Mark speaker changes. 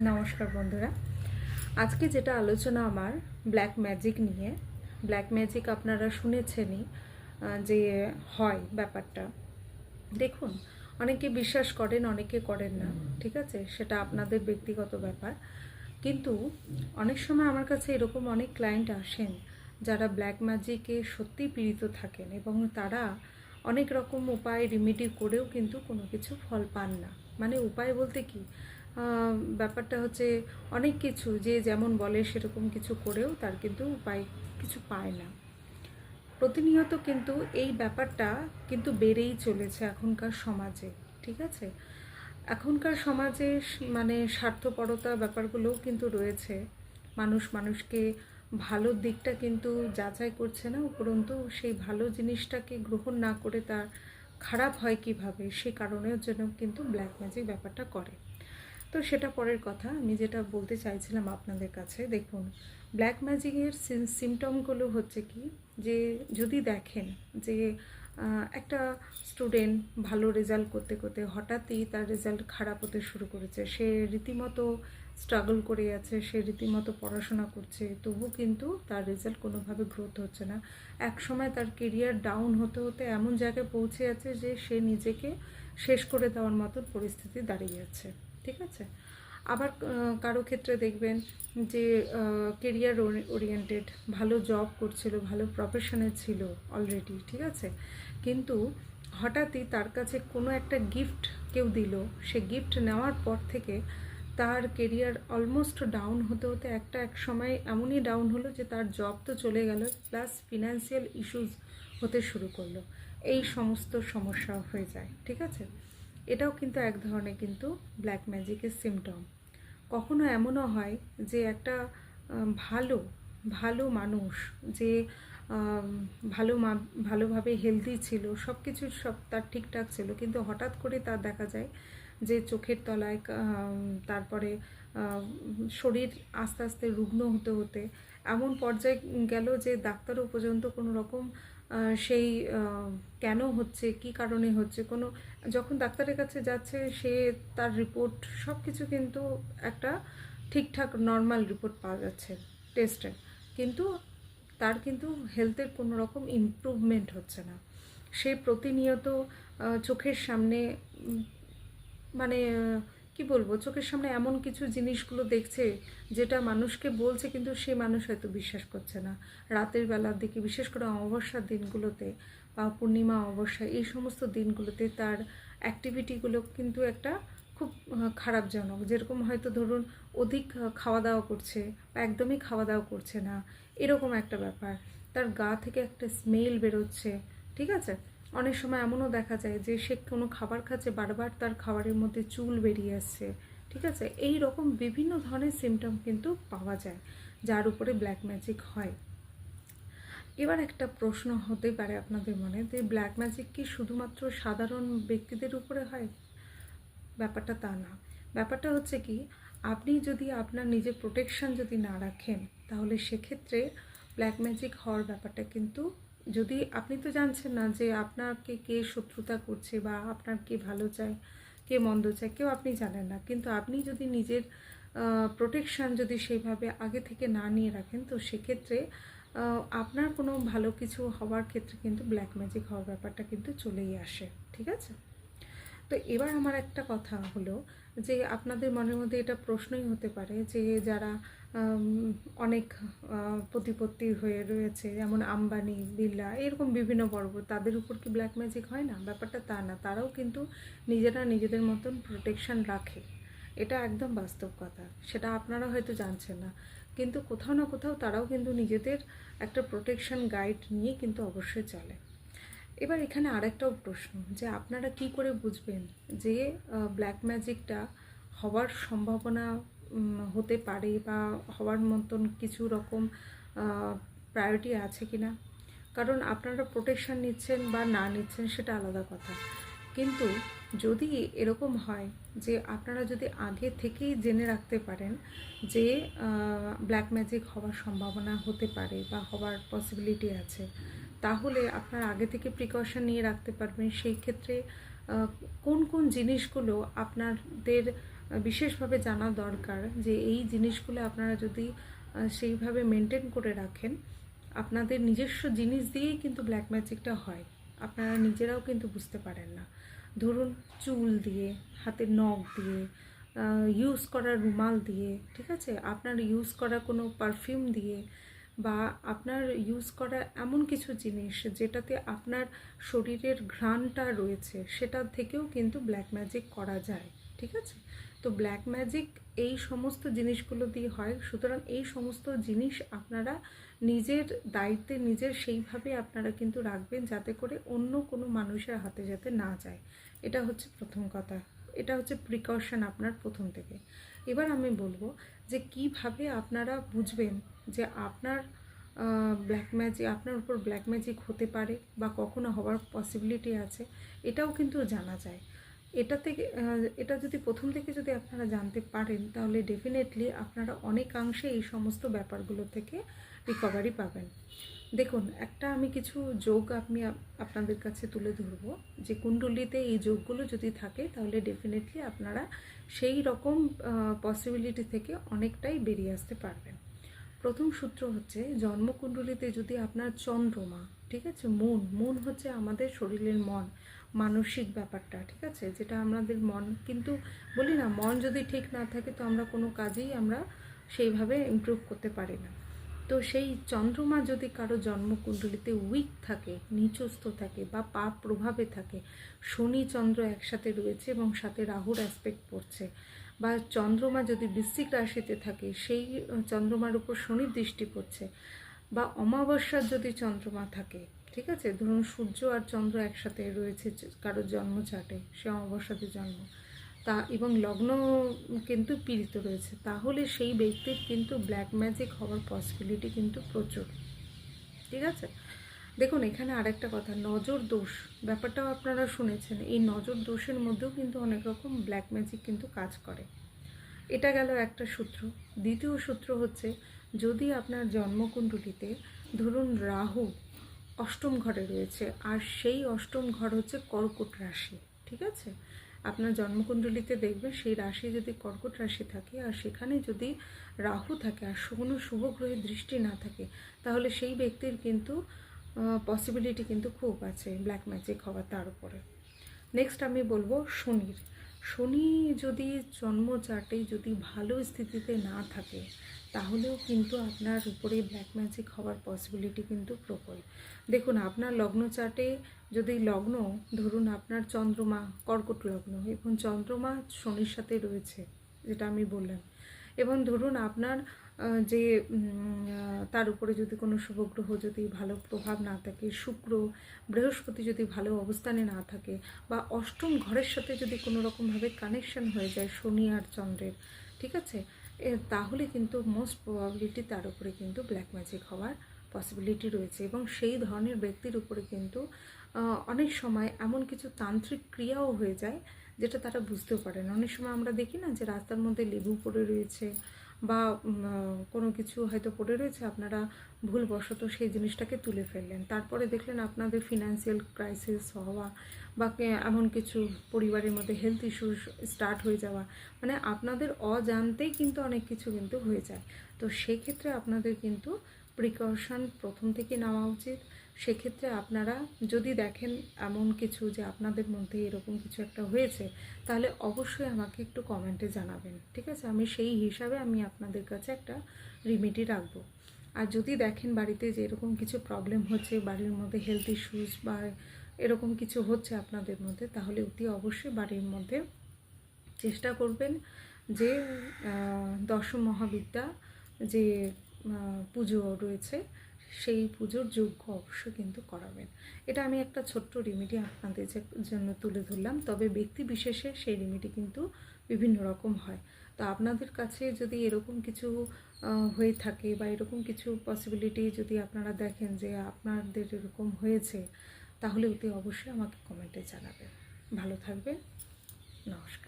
Speaker 1: নমস্কার বন্ধুরা। আজকে যেটা আলোচনা আমার ব্ল্যাক ম্যাজিক নিয়ে ব্ল্যাক ম্যাজিক আপনারা শুনেছেনই যে হয় ব্যাপারটা। দেখুন, অনেকে বিশ্বাস করেন, অনেকে করেন না, ঠিক আছে? সেটা আপনাদের ব্যক্তিগত ব্যাপার। কিন্তু অনেক সময় আমার কাছে এরকম অনেক ক্লায়েন্ট আসেন, যারা ব্ল্যাক ম্যাজিকে সত্যি পীড়িত থাকেন এবং তারা অনেক রকম উপায় রিমিডি করেও কিন্তু কোনো কিছু ফল পান না। মানে উপায় বলতে কি? ব্যাপারটা হচ্ছে অনেক কিছু, যে যেমন বলে সেরকম কিছু করেও তার কিন্তু উপায় কিছু পায় না। প্রতিনিয়ত কিন্তু এই ব্যাপারটা কিন্তু বেড়েই চলেছে এখনকার সমাজে, ঠিক আছে? এখনকার সমাজে মানে স্বার্থপরতা ব্যাপারগুলোও কিন্তু রয়েছে। মানুষ মানুষকে ভালো দিকটা কিন্তু যাচাই করছে না, উপরন্তু সেই ভালো জিনিসটাকে গ্রহণ না করে তার খারাপ হয় কীভাবে, সে কারণের জন্য কিন্তু ব্ল্যাক ম্যাজিক ব্যাপারটা করে। তো সেটা পরের কথা। আমি যেটা বলতে চাইছিলাম আপনাদের কাছে, দেখুন ব্ল্যাক ম্যাজিকের সিমটমগুলো হচ্ছে কি? যে যদি দেখেন যে একটা স্টুডেন্ট ভালো রেজাল্ট করতে করতে হঠাৎই তার রেজাল্ট খারাপ হতে শুরু করেছে। সে রীতিমতো স্ট্রাগল করে আছে, সে রীতিমতো পড়াশোনা করছে, তবু কিন্তু তার রেজাল্ট কোনোভাবে গ্রোথ হচ্ছে না। এক সময় তার কেরিয়ার ডাউন হতে হতে এমন জায়গায় পৌঁছে আছে যে সে নিজেকে শেষ করে দেওয়ার মতন পরিস্থিতি দাঁড়িয়ে আছে। ঠিক আছে? আবার কারও ক্ষেত্রে দেখবেন যে কেরিয়ার ওরিয়েন্টেড ভালো জব করছিল, ভালো প্রফেশনে ছিল অলরেডি ঠিক আছে? কিন্তু হঠাৎই তার কাছে কোনো একটা গিফট কেউ দিল, সে গিফট নেওয়ার পর থেকে তার কেরিয়ার অলমোস্ট ডাউন হতে হতে একটা, এক সময় এমনই ডাউন হলো যে তার জব তো চলে গেল প্লাস ফিনান্সিয়াল ইস্যুস হতে শুরু করল। এই সমস্ত সমস্যা হয়ে যায়, ঠিক আছে? এটাও কিন্তু এক ধরনের কিন্তু ব্ল্যাক ম্যাজিকের সিমটম কখনো এমনও হয় যে একটা ভালো ভালো মানুষ যে ভালো মা- ভালোভাবে হেলদি ছিল সব কিছু সব তার ঠিকঠাক ছিল, কিন্তু হঠাৎ করে তার দেখা যায় যে চোখের তলায় তারপরে শরীর আস্তে আস্তে রুগ্ন হতে হতে এমন পর্যায়ে গেল যে ডাক্তারও পর্যন্ত কোনো রকম সেই কেন হচ্ছে, কি কারণে হচ্ছে, কোনো, যখন ডাক্তারের কাছে যাচ্ছে, সে তার রিপোর্ট সব কিছু কিন্তু একটা ঠিকঠাক নর্মাল রিপোর্ট পাওয়া যাচ্ছে টেস্টে কিন্তু তার কিন্তু হেলথের কোনো রকম ইমপ্রুভমেন্ট হচ্ছে না। সে প্রতিনিয়ত চোখের সামনে মানে কি বলব, চোখের সামনে এমন কিছু জিনিসগুলো দেখছে যেটা মানুষকে বলছে কিন্তু সে মানুষ হয়তো বিশ্বাস করছে না। রাতের বেলার দিকে, বিশেষ করে অমাবস্যার দিনগুলোতে বা পূর্ণিমা, অমাবস্যা, এই সমস্ত দিনগুলোতে তার অ্যাক্টিভিটিগুলো কিন্তু একটা খুব খারাপজনক। যেরকম হয়তো ধরুন অধিক খাওয়া দাওয়া করছে বা একদমই খাওয়া দাওয়া করছে না, এরকম একটা ব্যাপার। তার গা থেকে একটা স্মেল বেরোচ্ছে, ঠিক আছে? অনেক সময় এমনও দেখা যায় যে সে কোনো খাবার খাচ্ছে, বারবার তার খাবারের মধ্যে চুল বেরিয়ে আসছে, ঠিক আছে? এই রকম বিভিন্ন ধরনের সিমটম কিন্তু পাওয়া যায়, যার উপরে ব্ল্যাক ম্যাজিক হয়। এবার একটা প্রশ্ন হতে পারে আপনাদের মনে যে ব্ল্যাক ম্যাজিক কি শুধুমাত্র সাধারণ ব্যক্তিদের উপরে হয়? ব্যাপারটা তা না। ব্যাপারটা হচ্ছে কি, আপনি যদি আপনার নিজের প্রোটেকশান যদি না রাখেন, তাহলে সেক্ষেত্রে ব্ল্যাক ম্যাজিক হওয়ার ব্যাপারটা কিন্তু যদি আপনি তো জানছেন না যে আপনাকে কে শত্রুতা করছে বা আপনার কে ভালো চায়, কে মন্দ চায়, কেউ আপনি জানেন না। কিন্তু আপনি যদি নিজের প্রোটেকশান যদি সেইভাবে আগে থেকে না নিয়ে রাখেন, তো সেক্ষেত্রে আপনার কোনো ভালো কিছু হওয়ার ক্ষেত্রে কিন্তু ব্ল্যাক ম্যাজিক হওয়ার ব্যাপারটা কিন্তু চলেই আসে। ঠিক আছে? তো এবার আমার একটা কথা হলো যে আপনাদের মনের মধ্যে এটা প্রশ্নই হতে পারে যে যারা অনেক প্রতিপত্তি হয়ে রয়েছে, যেমন আম্বানি, বিড়লা, এরকম বিভিন্ন পর্ব তাদের উপর কি ব্ল্যাক ম্যাজিক হয় না? ব্যাপারটা তা না। তারাও কিন্তু নিজেরা নিজেদের মতন প্রোটেকশন রাখে। এটা একদম বাস্তব কথা। সেটা আপনারা হয়তো জানছেন না। কিন্তু কোথাও না কোথাও তারাও কিন্তু নিজেদের একটা প্রোটেকশন গাইড নিয়ে কিন্তু অবশ্যই চলে। এবার এখানে আরেকটাও প্রশ্ন, যে আপনারা কি করে বুঝবেন যে ব্ল্যাক ম্যাজিকটা হওয়ার সম্ভাবনা হতে পারে বা হওয়ার মতন কিছু রকম প্রায়োরিটি আছে কি না কারণ আপনারা প্রোটেকশান নিচ্ছেন বা না নিচ্ছেন সেটা আলাদা কথা। কিন্তু যদি এরকম হয় যে, আপনারা যদি আগে থেকেই জেনে রাখতে পারেন যে ব্ল্যাক ম্যাজিক হওয়ার সম্ভাবনা হতে পারে বা হওয়ার পসিবিলিটি আছে তাহলে আপনার আগে থেকে প্রিকশন নিয়ে রাখতে পারবেন। সেই ক্ষেত্রে কোন কোন জিনিসগুলো আপনাদের বিশেষভাবে জানা দরকার যে এই জিনিসগুলো আপনারা যদি সেইভাবে মেনটেন করে রাখেন, আপনাদের নিজস্ব জিনিস দিয়েই কিন্তু ব্ল্যাক ম্যাজিকটা হয়। আপনারা নিজেরাও কিন্তু বুঝতে পারেন না। ধরুন, চুল দিয়ে, হাতের নখ দিয়ে ইউজ করা রুমাল দিয়ে, ঠিক আছে? আপনার ইউজ করা কোনো পারফিউম দিয়ে বা আপনার ইউজ করা এমন কিছু জিনিস যেটাতে আপনার শরীরের ঘ্রাণটা রয়েছে, সেটার থেকেও কিন্তু ব্ল্যাক ম্যাজিক করা যায়, ঠিক আছে? তো ব্ল্যাক ম্যাজিক এই সমস্ত জিনিসগুলো দিয়ে হয়, সুতরাং এই সমস্ত জিনিস আপনারা নিজের দায়িত্বে, নিজের সেইভাবে আপনারা কিন্তু রাখবেন যাতে করে অন্য কোনো মানুষের হাতে যাতে না যায়। এটা হচ্ছে প্রথম কথা। এটা হচ্ছে প্রিকশন আপনার প্রথম থেকে। এবার আমি বলব যে কীভাবে আপনারা বুঝবেন যে আপনার ব্ল্যাক ম্যাজিক আপনার উপর ব্ল্যাক ম্যাজিক হতে পারে বা কখনো হওয়ার পসিবিলিটি আছে, এটাও কিন্তু জানা যায়। এটা থেকে এটা যদি প্রথম থেকে যদি আপনারা জানতে পারেন, তাহলে ডেফিনেটলি আপনারা অনেকাংশে এই সমস্ত ব্যাপারগুলো থেকে রিকভারি পাবেন। দেখুন, একটা আমি কিছু যোগ আমি আপনাদের কাছে তুলে ধরবো, যে কুণ্ডলিতে এই যোগগুলো যদি থাকে, তাহলে ডেফিনেটলি আপনারা সেই রকম পসিবিলিটি থেকে অনেকটাই বেরিয়ে আসতে পারবেন। প্রথম সূত্র হচ্ছে জন্মকুণ্ডলিতে যদি আপনার চন্দ্রমা, ঠিক আছে, মন মন হচ্ছে আমাদের শরীরের মন, মানসিক ব্যাপারটা, ঠিক আছে, যেটা আমাদের মন, কিন্তু বলি না, মন যদি ঠিক না থাকে তো আমরা কোনো কাজেই আমরা সেইভাবে ইমপ্রুভ করতে পারি না। তো সেই চন্দ্রমা যদি কারও জন্মকুণ্ডলিতে উইক থাকে, নিচস্থ থাকে বা পাপ প্রভাবে থাকে, শনি চন্দ্র একসাথে রয়েছে এবং সাথে রাহুর অ্যাসপেক্ট পড়ছে। বা চন্দ্রমা যদি বৃশ্চিক রাশিতে থাকে, সেই চন্দ্রমার উপর শনির দৃষ্টি পড়ছে বা অমাবস্যার যদি চন্দ্রমা থাকে, ঠিক আছে? ধরুন সূর্য আর চন্দ্র একসাথে রয়েছে কারোর জন্ম চাটে সে অমাবস্যাতে জন্ম। তা এবং লগ্ন কিন্তু পীড়িত রয়েছে, তাহলে সেই ব্যক্তির কিন্তু ব্ল্যাক ম্যাজিক হওয়ার পসিবিলিটি কিন্তু প্রচুর, ঠিক আছে? দেখুন, এখানে আরেকটা কথা, নজর দোষ। ব্যাপারটাও আপনারা শুনেছেন, এই নজর দোষের মধ্যেও কিন্তু অনেক রকম ব্ল্যাক ম্যাজিক কিন্তু কাজ করে। এটা গেল একটা সূত্র। দ্বিতীয় সূত্র হচ্ছে, যদি আপনার জন্মকুণ্ডলিতে ধরুন রাহু অষ্টম ঘরে রয়েছে, আর সেই অষ্টম ঘর হচ্ছে কর্কট রাশি, ঠিক আছে? আপনার জন্মকুণ্ডলিতে দেখবেন, সেই রাশি যদি কর্কট রাশি থাকে, আর সেখানে যদি রাহু থাকে, আর কোনো শুভ গ্রহের দৃষ্টি না থাকে, তাহলে সেই ব্যক্তির কিন্তু পসিবিলিটি কিন্তু খুব আছে ব্ল্যাক ম্যাজিক হওয়ার তার উপরে। নেক্সট আমি বলব শনির। শনি যদি জন্ম চার্টে যদি ভালো স্থিতিতে না থাকে, তাহলেও কিন্তু আপনার উপরে ব্ল্যাক ম্যাজিক হওয়ার পসিবিলিটি কিন্তু প্রবল। দেখুন, আপনার লগ্ন চার্টে যদি লগ্ন, ধরুন আপনার চন্দ্রমা, কর্কট লগ্ন, এবং চন্দ্রমা শনির সাথে রয়েছে, যেটা আমি বললাম। এবং ধরুন আপনার যে তার উপরে যদি কোনো শুভগ্রহ যদি ভালো প্রভাব না থাকে, শুক্র বৃহস্পতি যদি ভালো অবস্থানে না থাকে বা অষ্টম ঘরের সাথে যদি কোনো রকমভাবে কানেকশন হয়ে যায় শনি আর চন্দ্রের, ঠিক আছে? তাহলে কিন্তু মোস্ট প্রবাবিলিটি তার উপরে কিন্তু ব্ল্যাক ম্যাজিক হওয়ার পসিবিলিটি রয়েছে এবং সেই ধরনের ব্যক্তির উপরে কিন্তু অনেক সময় এমন কিছু তান্ত্রিক ক্রিয়াও হয়ে যায় যেটা তারা বুঝতেও পারে না। অনেক সময় আমরা দেখি না যে রাস্তার মধ্যে লেবু পড়ে রয়েছে বা কোনো কিছু হয়তো পড়ে রয়েছে, আপনারা ভুলবশত সেই জিনিসটাকে তুলে ফেললেন। তারপরে দেখলেন আপনাদের ফিনান্সিয়াল ক্রাইসিস হওয়া বা এমন কিছু পরিবারের মধ্যে হেলথ ইস্যুস স্টার্ট হয়ে যাওয়া মানে আপনাদের অজান্তেই কিন্তু অনেক কিছু কিন্তু হয়ে যায়। তো সেক্ষেত্রে আপনাদের কিন্তু প্রিকশন প্রথম থেকে নেওয়া উচিত। সেক্ষেত্রে আপনারা যদি দেখেন এমন কিছু যে আপনাদের মধ্যে এরকম কিছু একটা হয়েছে, তাহলে অবশ্যই আমাকে একটু কমেন্টে জানাবেন, ঠিক আছে? আমি সেই হিসাবে আমি আপনাদের কাছে একটা রিমেডি রাখব। আর যদি দেখেন বাড়িতে যে এরকম কিছু প্রবলেম হচ্ছে, বাড়ির মধ্যে হেলথ ইস্যুস বা এরকম কিছু হচ্ছে আপনাদের মধ্যে, তাহলে অতি অবশ্যই বাড়ির মধ্যে চেষ্টা করবেন যে দশম মহাবিদ্যা যে পুজো রয়েছে, সেই পুজোর যোগ্য অবশ্য কিন্তু করাবেন। এটা আমি একটা ছোট্ট রেমেডি আপনাদের জন্য তুলে ধরলাম, তবে ব্যক্তি বিশেষে সেই রেমেডি কিন্তু বিভিন্ন রকম হয়। তো আপনাদের কাছে যদি এরকম কিছু হয়ে থাকে বা এরকম কিছু পসিবিলিটি যদি আপনারা দেখেন যে আপনাদের এরকম হয়েছে, তাহলে অতি অবশ্যই আমাকে কমেন্টে জানাবেন। ভালো থাকবেন, নমস্কার।